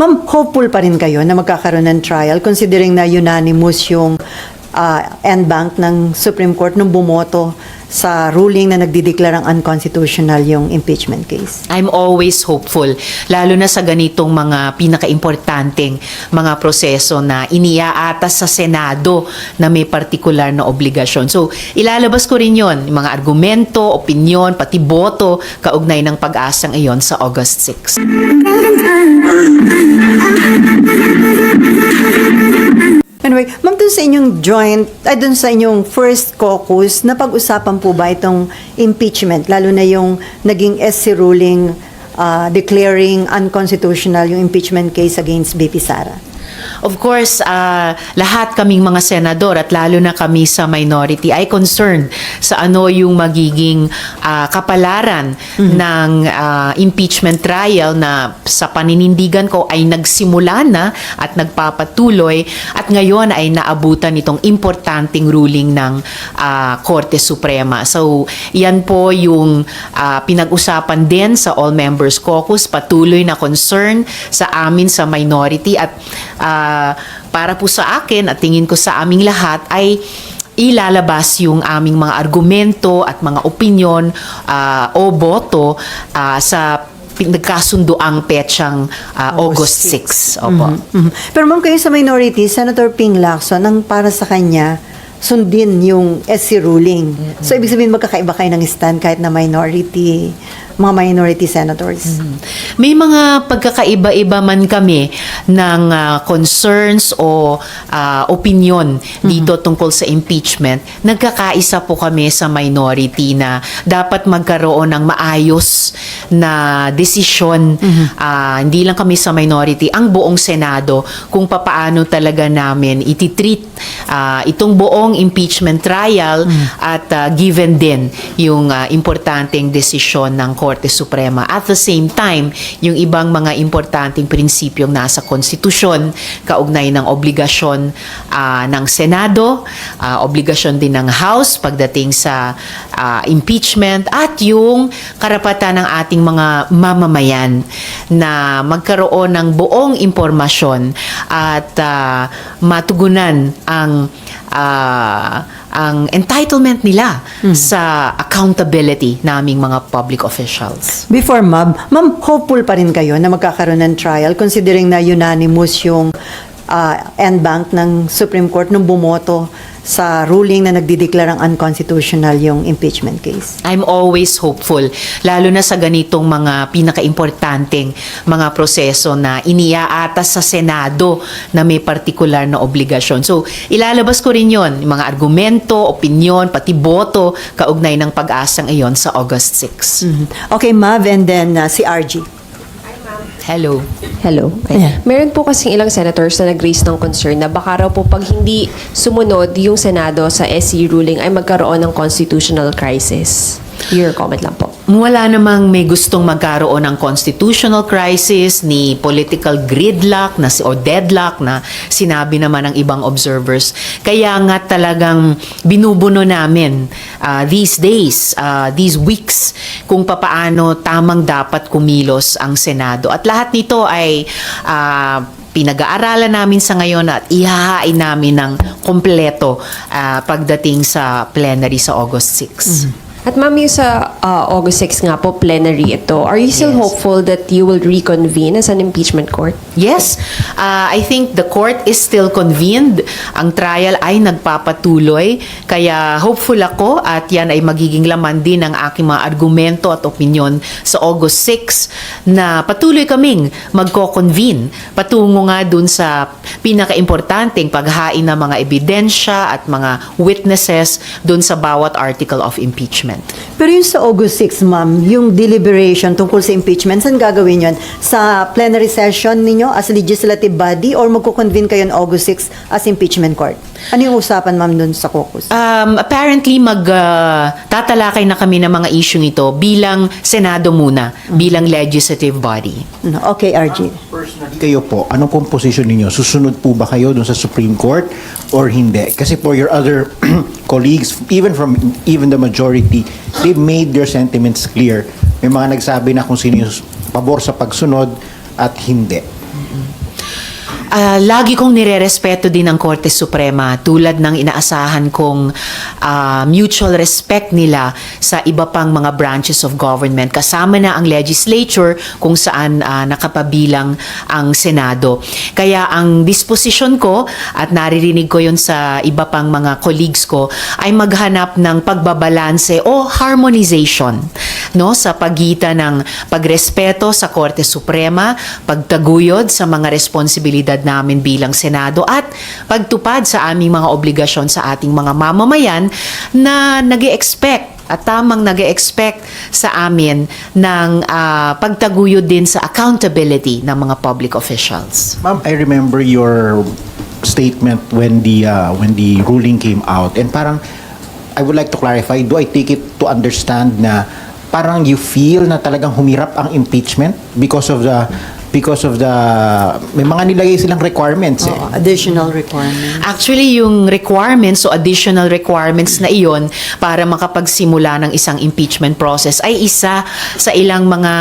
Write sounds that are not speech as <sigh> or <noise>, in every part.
Ma'am, hopeful pa rin kayo na magkakaroon ng trial considering na unanimous yung uh, end bank ng Supreme Court nung bumoto sa ruling na nagdideklarang unconstitutional yung impeachment case. I'm always hopeful, lalo na sa ganitong mga pinakaimportanteng mga proseso na iniaatas sa Senado na may partikular na obligasyon. So, ilalabas ko rin yon, yung mga argumento, opinion, pati boto, kaugnay ng pag-asang iyon sa August 6. Anyway, ma'am, dun sa inyong joint, ay dun sa inyong first caucus, napag-usapan po ba itong impeachment, lalo na yung naging SC ruling uh, declaring unconstitutional yung impeachment case against BP Sara? Of course, ah, lahat kaming mga senador at lalo na kami sa minority ay concerned sa ano yung magiging ah, kapalaran ng ah, impeachment trial na sa paninindigan ko ay nagsimula na at nagpapatuloy at ngayon ay naabutan itong importanteng ruling ng ah, Korte Suprema. So, yan po yung ah, pinag-usapan din sa All Members Caucus, patuloy na concern sa amin sa minority at ah, para po sa akin at tingin ko sa aming lahat ay ilalabas yung aming mga argumento at mga opinion ah, o boto ah, sa nagkasundoang petsang ah, August 6. Opo. Mhm. Pero ma'am, kayo sa minority, Senator Ping Lacson, ang para sa kanya, sundin yung SC ruling. So, ibig sabihin, magkakaiba kayo ng stand kahit na minority, mga minority senators. May mga pagkakaiba-iba man kami ng ah, concerns o ah, opinion dito tungkol sa impeachment. Nagkakaisa po kami sa minority na dapat magkaroon ng maayos na desisyon. Ah, hindi lang kami sa minority, ang buong Senado kung papaano talaga namin ititreat ah, itong buong impeachment trial at ah, given din yung ah, importanteng desisyon ng Korte Suprema. At the same time, yung ibang mga importanteng prinsipyong nasa konstitusyon, kaugnay ng obligasyon ah, ng Senado, ah, obligasyon din ng House pagdating sa ah, impeachment at yung karapatan ng ating mga mamamayan na magkaroon ng buong impormasyon at ah, matugunan ang ah, ang entitlement nila sa accountability naming mga public officials. Before ma'am, ma'am, hopeful pa rin kayo na magkakaroon ng trial considering na unanimous yung uh, end bank ng Supreme Court nung bumoto sa ruling na nagdideklarang unconstitutional yung impeachment case. I'm always hopeful, lalo na sa ganitong mga pinakaimportanteng mga proseso na iniaatas sa Senado na may partikular na obligasyon. So, ilalabas ko rin yon, yung mga argumento, opinion, pati boto, kaugnay ng pag-asang iyon sa August 6. Mhm. Okay, Mav, and then uh, si RG. Hello. Hello. Ayan. Meron po kasing ilang senators na nag-raise ng concern na baka raw po pag hindi sumunod yung Senado sa SC ruling ay magkaroon ng constitutional crisis. Your comment lang po. Wala namang may gustong magkaroon ng constitutional crisis ni political gridlock na si o deadlock na sinabi naman ng ibang observers. Kaya nga talagang binubuno namin ah, these days, ah, these weeks kung papaano tamang dapat kumilos ang Senado. At lahat nito ay ah, pinag-aaralan namin sa ngayon at ihahain namin ng kompleto ah, pagdating sa plenary sa August 6. At ma'am, yung sa uh, August 6 nga po, plenary ito, are you still Yes. hopeful that you will reconvene as an impeachment court? Yes, uh, I think the court is still convened. Ang trial ay nagpapatuloy. Kaya hopeful ako at yan ay magiging laman din ng aking mga argumento at opinion sa August 6 na patuloy kaming magko-convene patungo nga dun sa pinaka-importanting paghain ng mga ebidensya at mga witnesses dun sa bawat article of impeachment. Pero yung sa August 6, ma'am, yung deliberation tungkol sa impeachment, saan gagawin yun? Sa plenary session ninyo as legislative body or magko-convene kayo on August 6 as impeachment court? Ano yung usapan, ma'am, dun sa caucus? Um, apparently, mag, uh, tatalakay na kami ng mga issue ito bilang Senado muna, bilang legislative body. No, Okay, RG. Personally kayo po, ano pong position ninyo? Susunod po ba kayo dun sa Supreme Court or hindi? Kasi for your other <clears throat> colleagues, even from even the majority, they made their sentiments clear. May mga nagsabi na kung sino yung pabor sa pagsunod at hindi. Ah, lagi kong nirerespeto din ng Korte Suprema tulad ng inaasahan kong ah, mutual respect nila sa iba pang mga branches of government kasama na ang legislature kung saan ah, nakapabilang ang Senado. Kaya ang disposition ko at naririnig ko yon sa iba pang mga colleagues ko ay maghanap ng pagbabalanse o harmonization no sa pagitan ng pagrespeto sa Korte Suprema, pagtaguyod sa mga responsibilidad namin bilang Senado at pagtupad sa aming mga obligasyon sa ating mga mamamayan na nag expect at tamang nag expect sa amin ng ah, pagtaguyod din sa accountability ng mga public officials. Ma'am, I remember your statement when the uh, when the ruling came out and parang I would like to clarify, do I take it to understand na parang you feel na talagang humirap ang impeachment because of the because of the may mga nilagay silang requirements eh. Oo, additional requirement. Actually, yung requirements o additional requirements na iyon para makapagsimula ng isang impeachment process ay isa sa ilang mga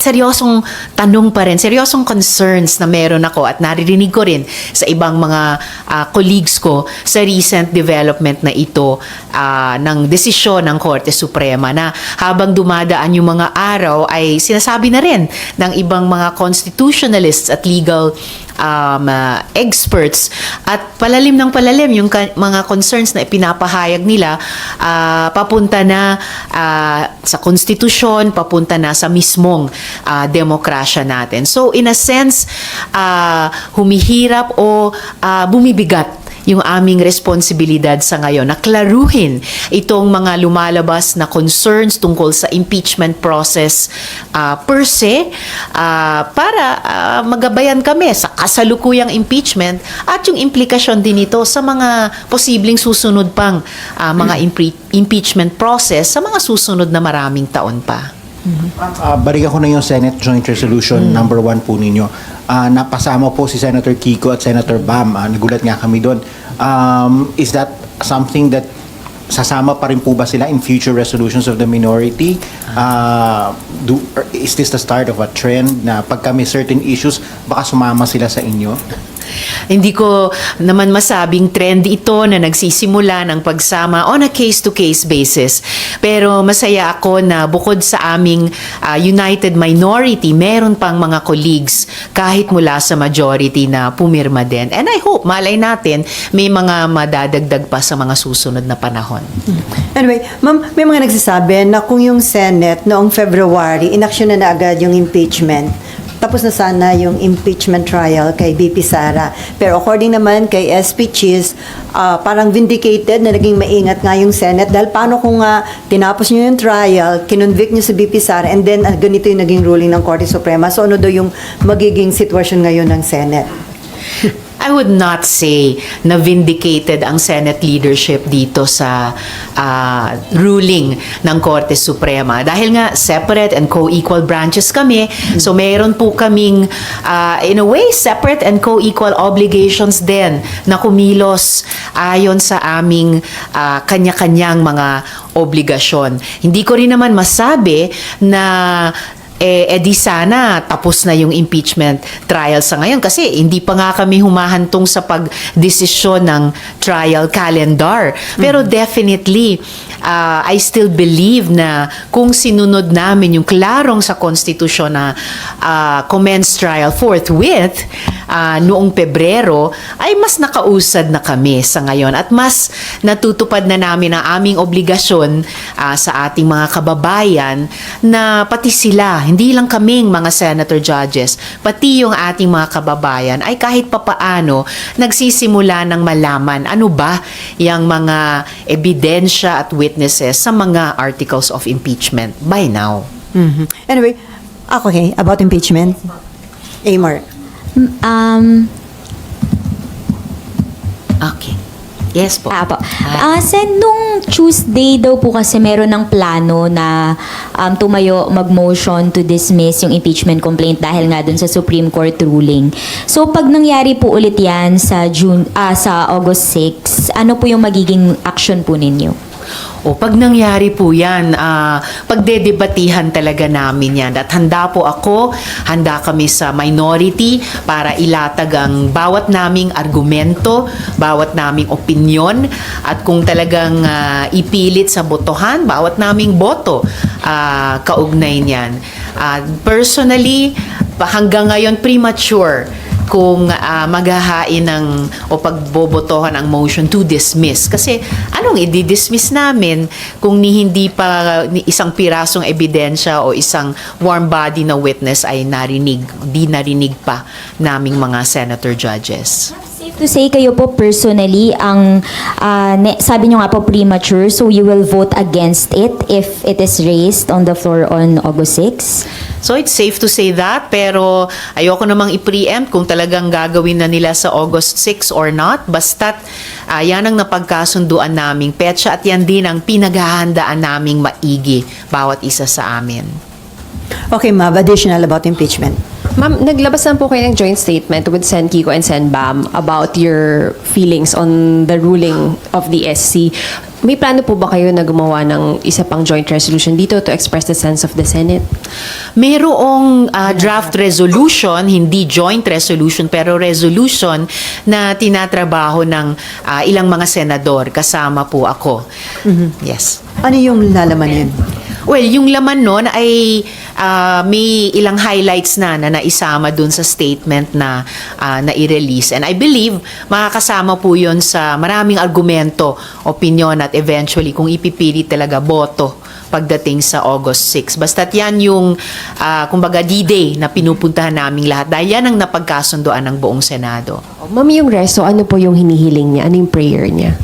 seryosong tanong pa rin, seryosong concerns na meron ako at naririnig ko rin sa ibang mga ah, colleagues ko sa recent development na ito ah, ng desisyon ng Korte Suprema na habang dumadaan yung mga araw ay sinasabi na rin ng ibang mga constitutionalists at legal um, uh, experts at palalim ng palalim yung mga concerns na ipinapahayag nila ah, papunta na ah, sa konstitusyon, papunta na sa mismong ah, demokrasya natin. So in a sense, ah, humihirap o ah, bumibigat yung aming responsibilidad sa ngayon na klaruhin itong mga lumalabas na concerns tungkol sa impeachment process ah, per se ah, para ah, magabayan kami sa kasalukuyang impeachment at yung implikasyon din ito sa mga posibleng susunod pang ah, mga impre- impeachment process sa mga susunod na maraming taon pa. Uh, balikan ko na yung Senate Joint Resolution number one po ninyo. Ah, napasama po si Senator Kiko at Senator Bam. Ah, nagulat nga kami doon. Um, is that something that sasama pa rin po ba sila in future resolutions of the minority? Ah, do, or is this the start of a trend na pagka may certain issues, baka sumama sila sa inyo? Hindi ko naman masabing trend ito na nagsisimula ng pagsama on a case-to-case basis. Pero masaya ako na bukod sa aming ah, united minority, meron pang mga colleagues kahit mula sa majority na pumirma din. And I hope, malay natin, may mga madadagdag pa sa mga susunod na panahon. Anyway, ma'am, may mga nagsasabi na kung yung Senate noong February, inaksyon na na agad yung impeachment. Tapos na sana yung impeachment trial kay BP Sara. Pero according naman kay SP Cheese, ah, parang vindicated na naging maingat nga yung Senate dahil paano kung nga tinapos nyo yung trial, kinonvict nyo si BP Sara, and then ah, ganito yung naging ruling ng Korte Suprema. So ano daw yung magiging sitwasyon ngayon ng Senate? I would not say na vindicated ang Senate leadership dito sa ah, ruling ng Korte Suprema. Dahil nga separate and co-equal branches kami, so meron po kaming ah, in a way separate and co-equal obligations din na kumilos ayon sa aming ah, kanya-kanyang mga obligasyon. Hindi ko rin naman masabi na eh, eh di sana tapos na yung impeachment trial sa ngayon. Kasi hindi pa nga kami humahantong sa pagdesisyon ng trial calendar. Pero definitely, uh, I still believe na kung sinunod namin yung klarong sa konstitusyon na uh, commence trial forthwith uh, noong Pebrero, ay mas nakausad na kami sa ngayon. At mas natutupad na namin ang aming obligasyon uh, sa ating mga kababayan na pati sila, hindi lang kaming mga senator judges, pati yung ating mga kababayan ay kahit papaano nagsisimula ng malaman ano ba yung mga ebidensya at witnesses sa mga articles of impeachment by now. Mhm. Anyway, ako okay, about impeachment. Amor. Um, Okay. Yes po. ah, po. Ah, Sen, nung Tuesday daw po kasi meron ng plano na um, tumayo mag-motion to dismiss yung impeachment complaint dahil nga dun sa Supreme Court ruling. So pag nangyari po ulit yan sa June ah, sa August 6, ano po yung magiging action po ninyo? O pag nangyari po yan, ah, pagdedebatihan talaga namin yan. At handa po ako, handa kami sa minority para ilatag ang bawat naming argumento, bawat naming opinion. At kung talagang ah, ipilit sa botohan, bawat naming boto, ah, kaugnay niyan. Ah, personally, hanggang ngayon premature kung ah, maghahain ng o pagbobotohan ang motion to dismiss. Kasi anong i-dismiss namin kung ni hindi pa ni isang pirasong ebidensya o isang warm body na witness ay narinig, di narinig pa naming mga senator judges. To say kayo po personally ang ah, ne- sabi nyo nga po premature so you will vote against it if it is raised on the floor on August 6. So it's safe to say that pero ayoko namang i-preempt kung talagang gagawin na nila sa August 6 or not. Basta't ah, yan ang napagkasunduan naming petsa at yan din ang pinaghahandaan naming maigi bawat isa sa amin. Okay, Mav, additional about impeachment. Ma'am, naglabas lang po kayo ng joint statement with Sen Kiko and Sen Bam about your feelings on the ruling of the SC. May plano po ba kayo na gumawa ng isa pang joint resolution dito to express the sense of the Senate? Merong ah, draft resolution, hindi joint resolution, pero resolution na tinatrabaho ng ah, ilang mga senador. Kasama po ako. Yes. Ano yung lalaman yun? Well, yung laman nun ay ah, may ilang highlights na na naisama dun sa statement na ah, na i-release. And I believe makakasama po yun sa maraming argumento, opinion at eventually kung ipipili talaga boto pagdating sa August 6. Basta't yan yung, ah, kumbaga, D-Day na pinupuntahan naming lahat dahil yan ang napagkasundoan ng buong Senado. Ma'am, yung resto, ano po yung hinihiling niya? Ano yung prayer niya?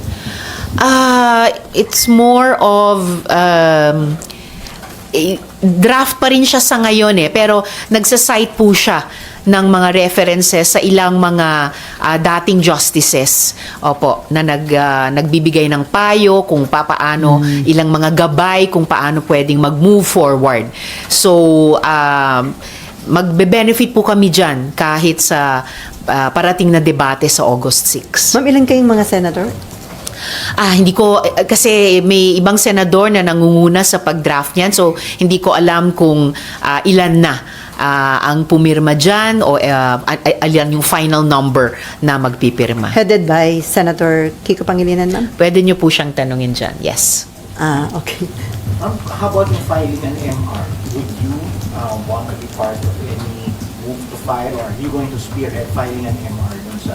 Ah, it's more of um, eh, draft pa rin siya sa ngayon eh, pero nagsa-cite po siya ng mga references sa ilang mga ah, dating justices. Opo, na nag ah, nagbibigay ng payo kung papaano ilang mga gabay kung paano pwedeng mag-move forward. So, um, magbe-benefit po kami diyan kahit sa ah, parating na debate sa August 6. Ma'am, ilan kayong mga senator? Ah, hindi ko eh, kasi may ibang senador na nangunguna sa pag-draft niyan. So, hindi ko alam kung ah, ilan na ah, ang pumirma diyan o ah, a- a- ilan yung final number na magpipirma. Headed by Senator Kiko Pangilinan, ma'am? Pwede niyo po siyang tanungin diyan. Yes. Ah, okay. Um, how about yung filing an MR? Would you um, want to be part of any move to file or are you going to spearhead filing an MR dun sa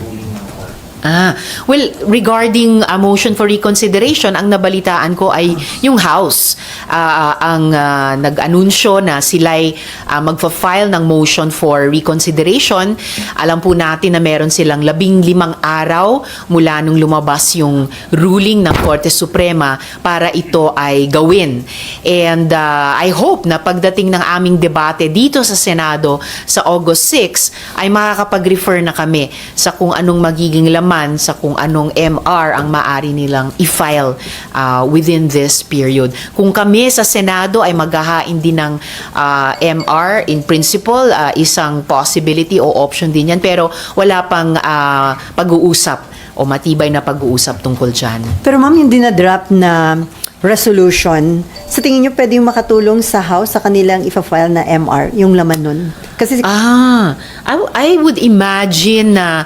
ruling ng court? Ah, well, regarding a motion for reconsideration, ang nabalitaan ko ay yung House ah, ang ah, nag-anunsyo na sila'y ah, magfa-file ng motion for reconsideration. Alam po natin na meron silang labing limang araw mula nung lumabas yung ruling ng Korte Suprema para ito ay gawin. And ah, I hope na pagdating ng aming debate dito sa Senado sa August 6 ay makakapag-refer na kami sa kung anong magiging laman sa kung anong MR ang maari nilang i-file ah, within this period. Kung kami sa Senado ay maghahain din ng ah, MR, in principle, ah, isang possibility o option din yan. Pero wala pang ah, pag-uusap o matibay na pag-uusap tungkol dyan. Pero ma'am, yung dinadraft na resolution, sa tingin nyo pwede yung makatulong sa House sa kanilang ifa-file na MR, yung laman nun? Kasi Ah, I, I would imagine na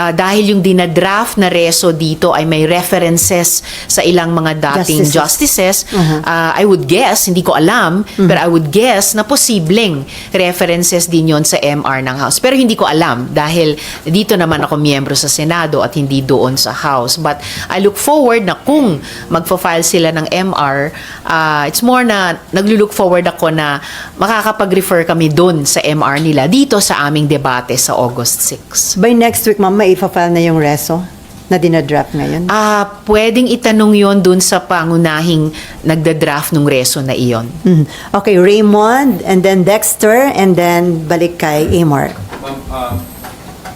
ah, dahil yung dinadraft na reso dito ay may references sa ilang mga dating justices, Justices. Mhm. ah, I would guess, hindi ko alam, pero I would guess na posibleng references din yon sa MR ng House. Pero hindi ko alam dahil dito naman ako miyembro sa Senado at hindi doon sa House. But I look forward na kung magfa-file sila ng MR, ah, it's more na naglo-look forward ako na makakapag-refer kami doon sa MR nila dito sa aming debate sa August 6. by next week, ma'am, may ifa-file na yung reso na dinadraft ngayon? Ah, pwedeng itanong 'yon doon sa pangunahing nagda-draft ng reso na iyon. Mhm. Okay, Raymond, and then Dexter, and then balik kay Amor. Ma'am, um,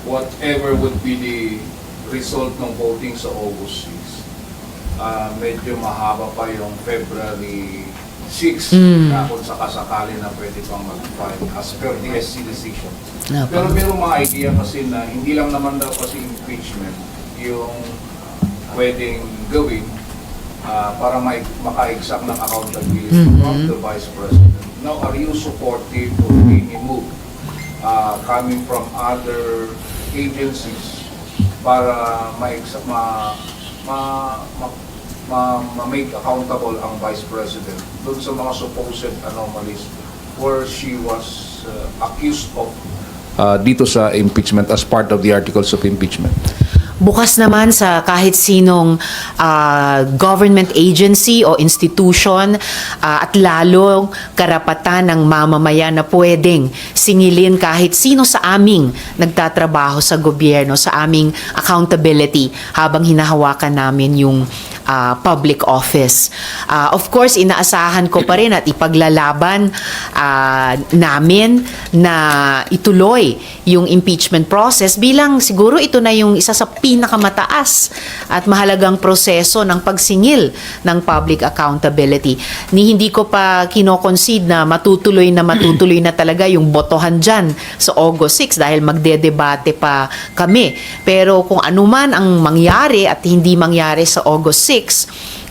whatever would be the result ng voting sa August 6, uh, medyo mahaba pa yung February 6 na kung sakasakali na pwede pang mag-file as per the SC decision. Pa. Pero merong mga idea kasi na hindi lang naman daw kasi impeachment yung pwedeng gawin ah, para ma- maka-exact ng accountability from the Vice President. Now, are you supportive of any move ah, coming from other agencies para ma-exact, ma, ma, ma, ma, ma-make accountable ang Vice President doon sa mga supposed anomalies where she was uh, accused of uh, dito sa impeachment as part of the articles of impeachment. bukas naman sa kahit sinong ah, government agency o institution ah, at lalo karapatan ng mamamayan na pwedeng singilin kahit sino sa aming nagtatrabaho sa gobyerno, sa aming accountability habang hinahawakan namin yung ah, public office. Ah, of course, inaasahan ko pa rin at ipaglalaban ah, namin na ituloy yung impeachment process bilang siguro ito na yung isa sa pinakamataas at mahalagang proseso ng pagsingil ng public accountability. Ni hindi ko pa kinoconcede na matutuloy na matutuloy na talaga yung botohan dyan sa August 6 dahil magdedebate pa kami. Pero kung anuman ang mangyari at hindi mangyari sa August 6,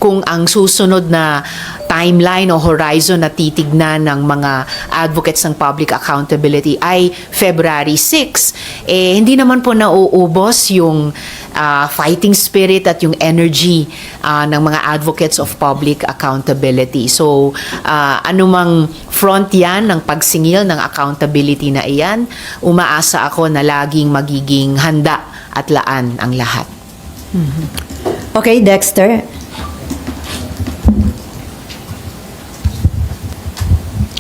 kung ang susunod na timeline o horizon na titignan ng mga advocates ng public accountability ay February 6, eh hindi naman po nauubos yung ah, fighting spirit at yung energy ah, ng mga advocates of public accountability. So, ah, anumang front yan ng pagsingil ng accountability na iyan, umaasa ako na laging magiging handa at laan ang lahat. Okay, Dexter.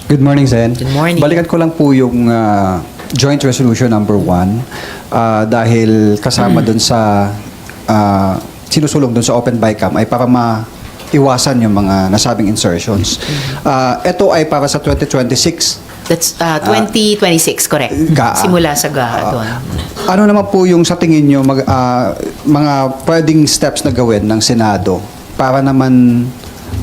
Good morning, Sen. Good morning. Balikan ko lang po yung ah, Joint Resolution number one ah, dahil kasama dun sa ah, sinusulong dun sa Open BICAM ay para maiwasan yung mga nasabing insertions. Ah, ito ay para sa 2026 That's ah, 2026, correct. GAA. Simula sa GAA doon. Ano naman po yung sa tingin nyo mag, ah, mga pwedeng steps na gawin ng Senado para naman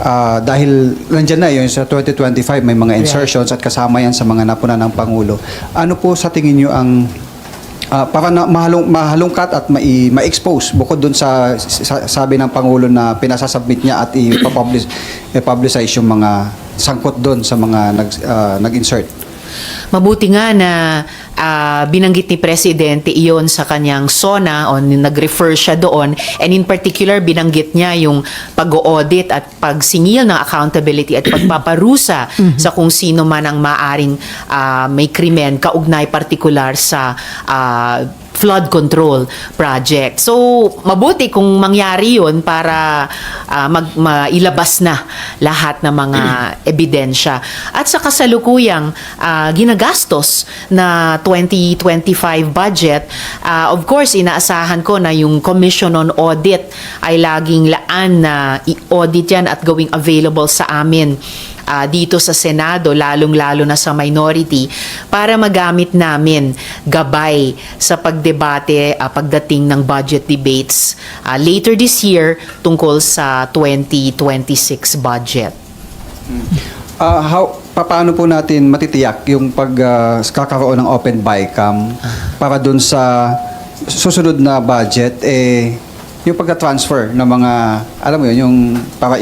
ah, dahil nandyan na yun sa 2025 may mga insertions at kasama yan sa mga napuna ng Pangulo. Ano po sa tingin nyo ang ah, para na mahalong, mahalungkat at mai, ma-expose bukod dun sa, sa- sabi ng Pangulo na pinasasubmit niya at ipapublish, i-publicize yung mga sangkot dun sa mga nag, ah, nag-insert. Mabuti nga na ah, binanggit ni Presidente iyon sa kanyang SONA o nag-refer siya doon and in particular binanggit niya yung pag-audit at pagsingil ng accountability at pagpaparusa <clears throat> sa kung sino man ang maaring ah, may krimen kaugnay partikular sa ah, flood control project. So, mabuti kung mangyari yun para ah, mag, mailabas na lahat ng mga <clears throat> ebidensya. At sa kasalukuyang ah, ginagastos na 2025 budget, ah, of course, inaasahan ko na yung Commission on Audit ay laging laan na i-audit yan at gawing available sa amin ah, dito sa Senado, lalong-lalo na sa minority, para magamit namin gabay sa pagdebate ah, pagdating ng budget debates ah, later this year tungkol sa 2026 budget. Ah, how pa- paano po natin matitiyak yung pag ah, kakaroon ng open BICAM para dun sa susunod na budget eh yung pagka-transfer ng mga alam mo yun yung para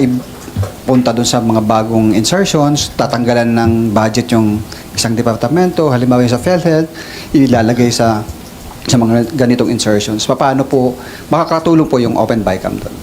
punta dun sa mga bagong insertions, tatanggalan ng budget yung isang departamento, halimbawa yung sa PhilHealth, ilalagay sa sa mga ganitong insertions. Paano po makakatulong po yung open BICAM doon?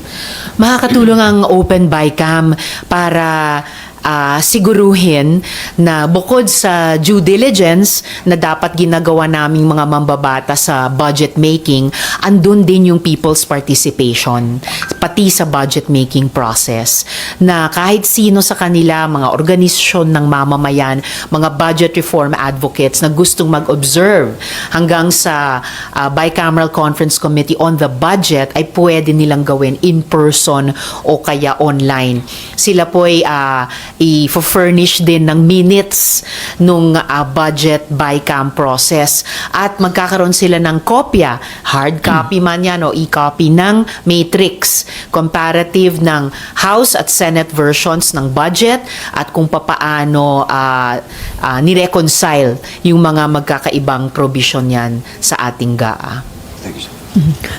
Makakatulong ang Open BICAM para ah, siguruhin na bukod sa due diligence na dapat ginagawa naming mga mambabata sa budget making, andun din yung people's participation, pati sa budget making process. Na kahit sino sa kanila, mga organisasyon ng mamamayan, mga budget reform advocates na gustong mag-observe hanggang sa ah, Bicameral Conference Committee on the Budget ay pwede nilang gawin in person o kaya online. Sila po ay ah, i-furnish din ng minutes nung ah, budget BICAM process at magkakaroon sila ng kopya, hard copy man yan o e-copy ng matrix, comparative ng House at Senate versions ng budget at kung papaano ah, ah, nireconcile yung mga magkakaibang provision yan sa ating GAA. Thank you, sir.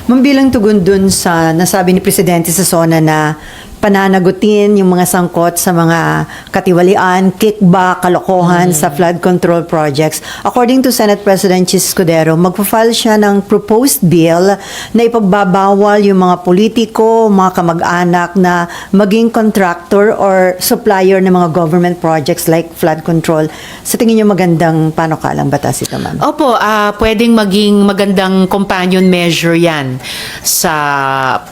Ma'am, bilang tugon dun sa nasabi ni Presidente sa SONA na pananagutin yung mga sangkot sa mga katiwalian, kickback, kalokohan sa flood control projects. According to Senate President Chis Escudero, magpa-file siya ng proposed bill na ipagbabawal yung mga politiko, mga kamag-anak na maging contractor or supplier ng mga government projects like flood control. Sa tingin niyo magandang panukalang batas ito, ma'am? Opo, ah, pwedeng maging magandang companion measure yan sa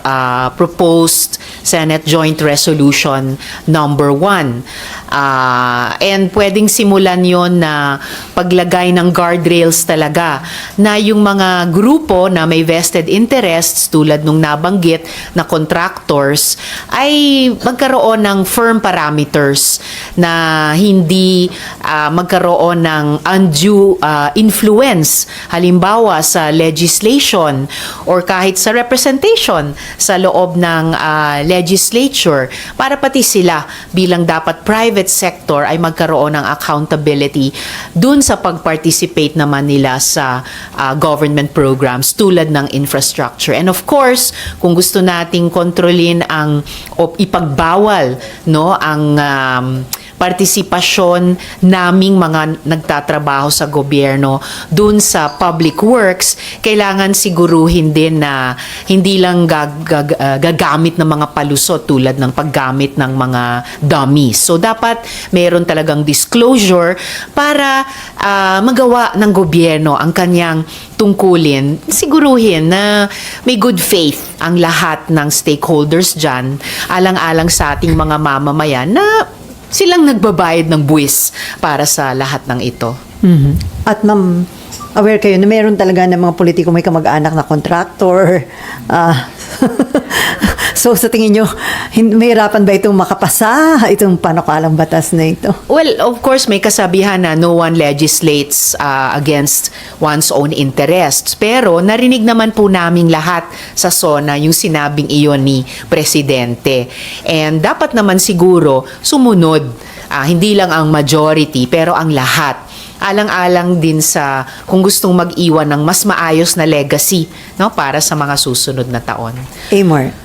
ah, proposed Senate Joint Resolution number 1. Ah, and pwedeng simulan yon na paglagay ng guardrails talaga na yung mga grupo na may vested interests tulad nung nabanggit na contractors ay magkaroon ng firm parameters na hindi ah, magkaroon ng undue ah, influence halimbawa sa legislation or kahit sa representation sa loob ng ah, legislature para pati sila bilang dapat private sector ay magkaroon ng accountability dun sa pag-participate naman nila sa ah, government programs tulad ng infrastructure. And of course, kung gusto nating kontrolin ang o ipagbawal no ang um, partisipasyon naming mga nagtatrabaho sa gobyerno dun sa public works, kailangan siguruhin din na hindi lang gag- gag- uh, gagamit ng mga palusot tulad ng paggamit ng mga dummies. So dapat meron talagang disclosure para ah, magawa ng gobyerno ang kanyang tungkulin, siguruhin na may good faith ang lahat ng stakeholders dyan, alang-alang sa ating mga mamamayan na silang nagbabayad ng buwis para sa lahat ng ito. At ma'am, aware kayo na meron talaga ng mga politiko may kamag-anak na contractor. Ah, <laughs> so sa tingin nyo, mahirapan ba itong makapasa, itong panukalang batas na ito? Well, of course, may kasabihan na no one legislates uh, against one's own interests. Pero narinig naman po naming lahat sa SONA yung sinabing iyon ni Presidente. And dapat naman siguro sumunod, ah, hindi lang ang majority, pero ang lahat alang-alang din sa kung gustong mag-iwan ng mas maayos na legacy no para sa mga susunod na taon. Amor.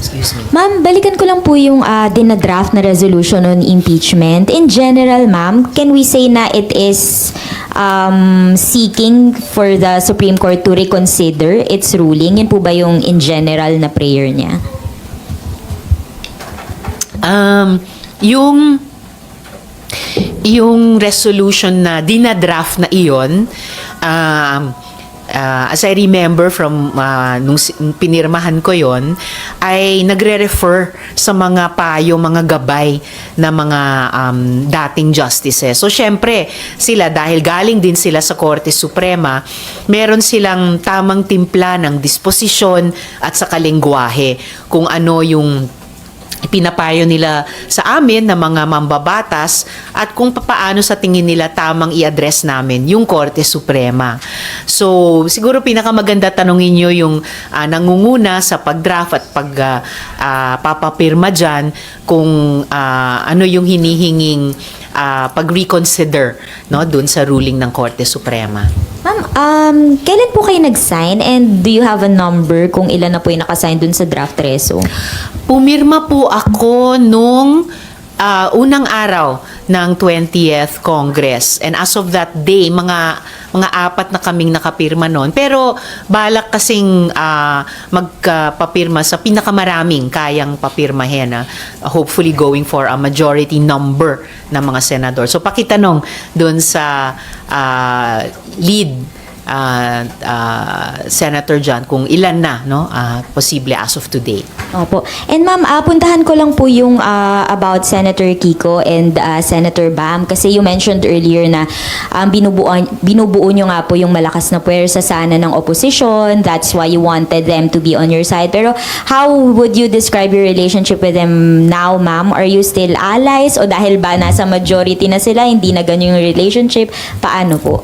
Excuse me. Ma'am, balikan ko lang po yung uh, dinadraft na resolution on impeachment. In general, ma'am, can we say na it is um, seeking for the Supreme Court to reconsider its ruling? Yan po ba yung in general na prayer niya? Um, yung yung resolution na dinadraft na iyon, um, uh, as I remember from uh, nung pinirmahan ko yon ay nagre-refer sa mga payo, mga gabay na mga um, dating justices. So syempre, sila dahil galing din sila sa Korte Suprema, meron silang tamang timpla ng disposisyon at sa kalengguwahe kung ano yung pinapayo nila sa amin na mga mambabatas at kung papaano sa tingin nila tamang i-address namin yung Korte Suprema. So, siguro pinakamaganda tanongin nyo yung ah, nangunguna sa pag-draft at pag ah, papapirma dyan kung ah, ano yung hinihinging ah, pag-reconsider no, dun sa ruling ng Korte Suprema. Ma'am, um, kailan po kayo nag-sign and do you have a number kung ilan na po yung nakasign dun sa draft reso? Pumirma po ako nung ah, unang araw ng 20th Congress. And as of that day, mga mga apat na kaming nakapirma noon. Pero balak kasing ah, magpapirma sa pinakamaraming kayang papirmahin. ah. hopefully going for a majority number ng mga senador. So pakitanong doon sa ah, lead ah, ah, Senator John kung ilan na no ah, posible as of today. Opo. And ma'am, ah, puntahan ko lang po yung ah, about Senator Kiko and ah, Senator Bam kasi you mentioned earlier na um, binubuo, binubuo nyo nga po yung malakas na puwersa sana ng opposition. That's why you wanted them to be on your side. Pero how would you describe your relationship with them now, ma'am? Are you still allies o dahil ba nasa majority na sila, hindi na ganyan yung relationship? Paano po?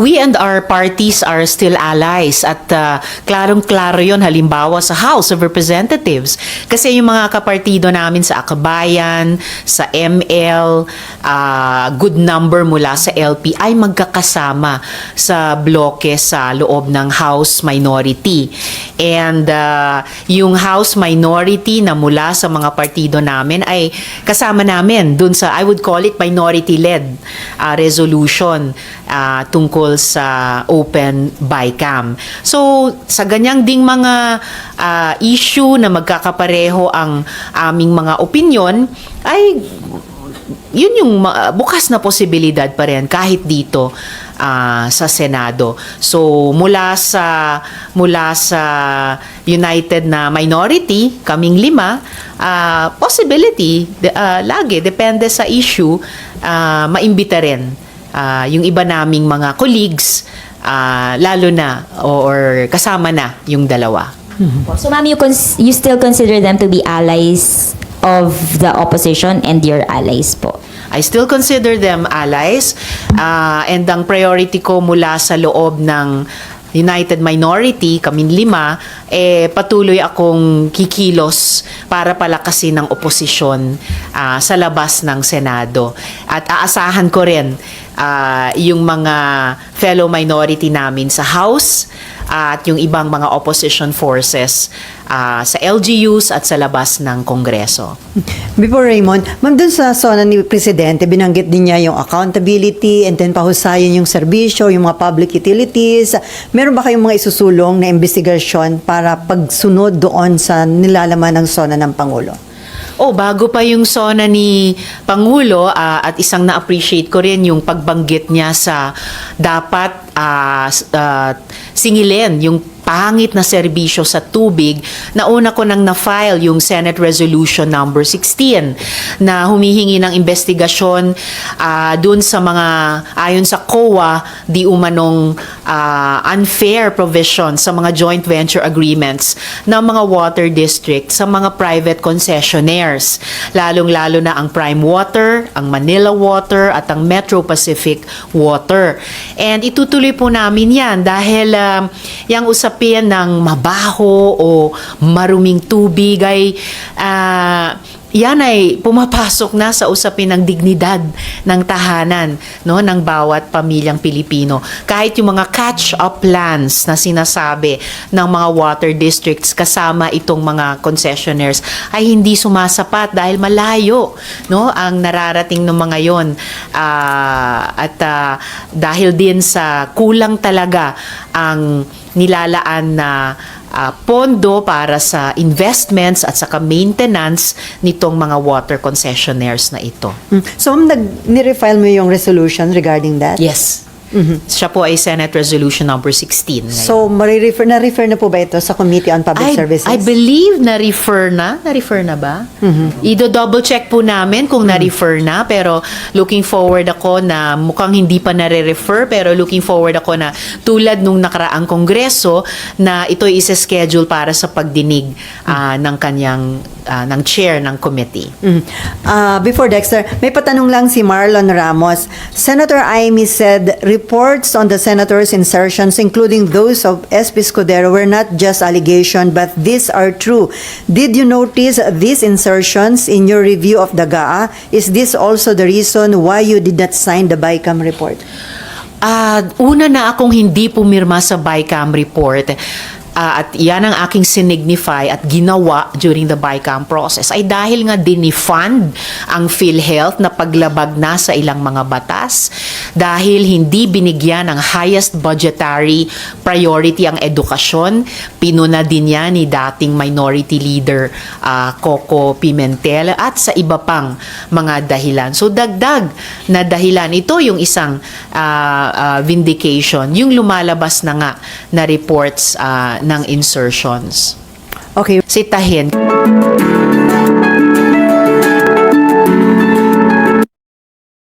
We and our parties are still allies at uh, klarong-klaro yon halimbawa sa House of Representatives. Kasi yung mga kapartido namin sa Akabayan, sa ML, uh, good number mula sa LP ay magkakasama sa bloke sa loob ng House Minority. And uh, yung House Minority na mula sa mga partido namin ay kasama namin dun sa, I would call it minority-led uh, resolution uh, tungkol sa open bycam. So, sa ganyang ding mga uh, issue na magkakapareho ang aming mga opinion, ay yun yung ma- bukas na posibilidad pa rin kahit dito ah, sa Senado. So mula sa mula sa United na minority, kaming lima, ah, possibility ah, lagi depende sa issue ah, maimbita rin ah, yung iba naming mga colleagues ah, lalo na or kasama na yung dalawa. So ma'am, you, you still consider them to be allies of the opposition and your allies po? I still consider them allies ah, and ang priority ko mula sa loob ng United Minority, kaming lima, eh patuloy akong kikilos para palakasin ng oposisyon ah, sa labas ng Senado. At aasahan ko rin ah, yung mga fellow minority namin sa House at yung ibang mga opposition forces ah, sa LGUs at sa labas ng Kongreso. Before Raymond, ma'am, dun sa zona ni Presidente, binanggit din niya yung accountability and then pahusayan yung serbisyo, yung mga public utilities. Meron ba kayong mga isusulong na investigasyon para pagsunod doon sa nilalaman ng zona ng Pangulo? Oh, bago pa yung sona ni Pangulo ah, at isang na-appreciate ko rin yung pagbanggit niya sa dapat s- ah, singilin yung pangit na serbisyo sa tubig, nauna ko nang na-file yung Senate Resolution number 16 na humihingi ng investigasyon ah, dun sa mga, ayon sa COA, di umanong ah, unfair provision sa mga joint venture agreements ng mga water district sa mga private concessionaires, lalong-lalo na ang Prime Water, ang Manila Water, at ang Metro Pacific Water. And itutuloy po namin yan dahil um, yung usapin ng mabaho o maruming tubig ay ah, yan ay pumapasok na sa usapin ng dignidad ng tahanan no ng bawat pamilyang Pilipino. Kahit yung mga catch-up plans na sinasabi ng mga water districts kasama itong mga concessionaires ay hindi sumasapat dahil malayo no ang nararating ng mga yon Ah, at ah, dahil din sa kulang talaga ang nilalaan na ah, pondo para sa investments at saka maintenance nitong mga water concessionaires na ito. Mm. So, nag, nirefile mo yung resolution regarding that? Yes. Siya po ay Senate Resolution number 16. ngayon. So, marirefer, na-refer na po ba ito sa Committee on Public I, Services? I believe na-refer na. Na-refer na ba? Ido-double check po namin kung na-refer na. Pero looking forward ako na mukhang hindi pa nare-refer. Pero looking forward ako na tulad nung nakaraang kongreso na ito isa-schedule para sa pagdinig ah, ng kanyang ah, ng chair ng committee. Mhm. Ah, before Dexter, may patanong lang si Marlon Ramos. Senator Amy said reports on the senator's insertions, including those of SP Scudero, were not just allegation, but these are true. Did you notice these insertions in your review of the GAA? Is this also the reason why you did not sign the BICAM report? Ah, una na akong hindi pumirma sa BICAM report. Ah, at yan ang aking sinignify at ginawa during the BICAM process ay dahil nga dinifund ang PhilHealth na paglabag na sa ilang mga batas dahil hindi binigyan ng highest budgetary priority ang edukasyon. Pinuna din yan ni dating minority leader ah, Coco Pimentel at sa iba pang mga dahilan. So dagdag na dahilan. Ito yung isang ah, ah, vindication, yung lumalabas na nga na reports ah, ng insertions. Okay. Sitahin.